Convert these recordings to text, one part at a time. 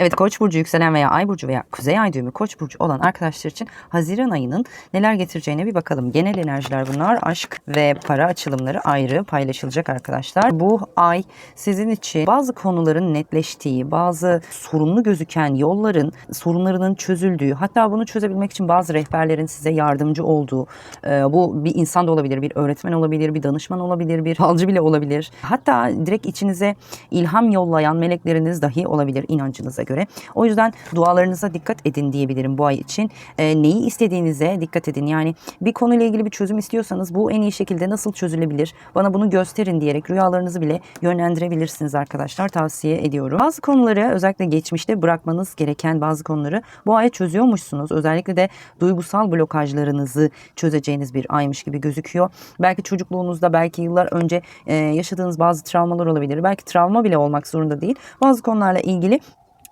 Evet Koç burcu yükselen veya Ay burcu veya Kuzey Ay düğümü Koç burcu olan arkadaşlar için Haziran ayının neler getireceğine bir bakalım. Genel enerjiler bunlar. Aşk ve para açılımları ayrı paylaşılacak arkadaşlar. Bu ay sizin için bazı konuların netleştiği, bazı sorunlu gözüken yolların sorunlarının çözüldüğü, hatta bunu çözebilmek için bazı rehberlerin size yardımcı olduğu, e, bu bir insan da olabilir, bir öğretmen olabilir, bir danışman olabilir, bir falcı bile olabilir. Hatta direkt içinize ilham yollayan melekleriniz dahi olabilir inancınıza göre. O yüzden dualarınıza dikkat edin diyebilirim bu ay için. E, neyi istediğinize dikkat edin. Yani bir konuyla ilgili bir çözüm istiyorsanız bu en iyi şekilde nasıl çözülebilir? Bana bunu gösterin diyerek rüyalarınızı bile yönlendirebilirsiniz arkadaşlar. Tavsiye ediyorum. Bazı konuları özellikle geçmişte bırakmanız gereken bazı konuları bu ay çözüyormuşsunuz. Özellikle de duygusal blokajlarınızı çözeceğiniz bir aymış gibi gözüküyor. Belki çocukluğunuzda belki yıllar önce e, yaşadığınız bazı travmalar olabilir. Belki travma bile olmak zorunda değil. Bazı konularla ilgili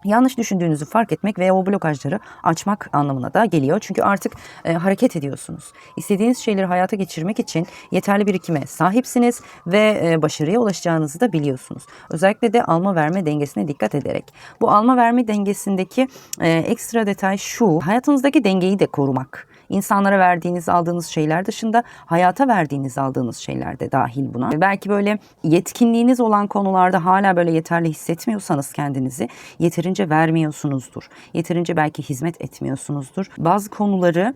yanlış düşündüğünüzü fark etmek ve o blokajları açmak anlamına da geliyor. Çünkü artık e, hareket ediyorsunuz. İstediğiniz şeyleri hayata geçirmek için yeterli birikime sahipsiniz ve e, başarıya ulaşacağınızı da biliyorsunuz. Özellikle de alma verme dengesine dikkat ederek. Bu alma verme dengesindeki e, ekstra detay şu. Hayatınızdaki dengeyi de korumak. İnsanlara verdiğiniz, aldığınız şeyler dışında hayata verdiğiniz, aldığınız şeyler de dahil buna. Belki böyle yetkinliğiniz olan konularda hala böyle yeterli hissetmiyorsanız kendinizi yeterince vermiyorsunuzdur. Yeterince belki hizmet etmiyorsunuzdur. Bazı konuları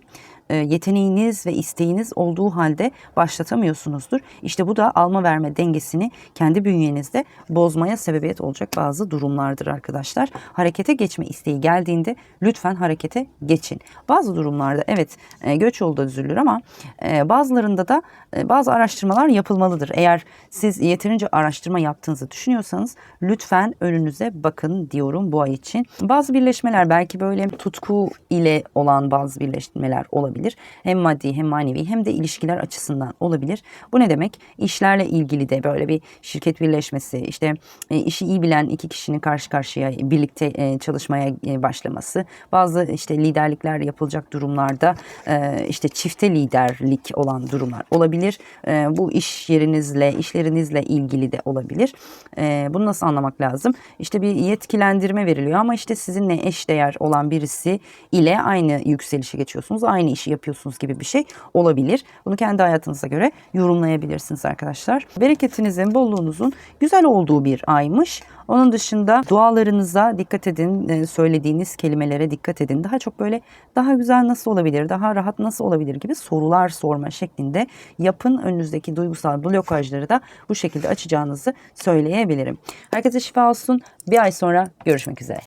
yeteneğiniz ve isteğiniz olduğu halde başlatamıyorsunuzdur. İşte bu da alma verme dengesini kendi bünyenizde bozmaya sebebiyet olacak bazı durumlardır arkadaşlar. Harekete geçme isteği geldiğinde lütfen harekete geçin. Bazı durumlarda evet e, göç yolu da düzülür ama e, bazılarında da e, bazı araştırmalar yapılmalıdır. Eğer siz yeterince araştırma yaptığınızı düşünüyorsanız lütfen önünüze bakın diyorum bu ay için. Bazı birleşmeler belki böyle tutku ile olan bazı birleşmeler olabilir. Hem maddi hem manevi hem de ilişkiler açısından olabilir. Bu ne demek? İşlerle ilgili de böyle bir şirket birleşmesi, işte e, işi iyi bilen iki kişinin karşı karşıya birlikte e, çalışmaya e, başlaması, bazı işte liderlikler yapılacak durumlarda işte çifte liderlik olan durumlar olabilir. Bu iş yerinizle, işlerinizle ilgili de olabilir. Bunu nasıl anlamak lazım? İşte bir yetkilendirme veriliyor ama işte sizinle eşdeğer olan birisi ile aynı yükselişe geçiyorsunuz, aynı işi yapıyorsunuz gibi bir şey olabilir. Bunu kendi hayatınıza göre yorumlayabilirsiniz arkadaşlar. Bereketinizin, bolluğunuzun güzel olduğu bir aymış. Onun dışında dualarınıza dikkat edin, e, söylediğiniz kelimelere dikkat edin. Daha çok böyle daha güzel nasıl olabilir, daha rahat nasıl olabilir gibi sorular sorma şeklinde yapın. Önünüzdeki duygusal blokajları da bu şekilde açacağınızı söyleyebilirim. Herkese şifa olsun. Bir ay sonra görüşmek üzere.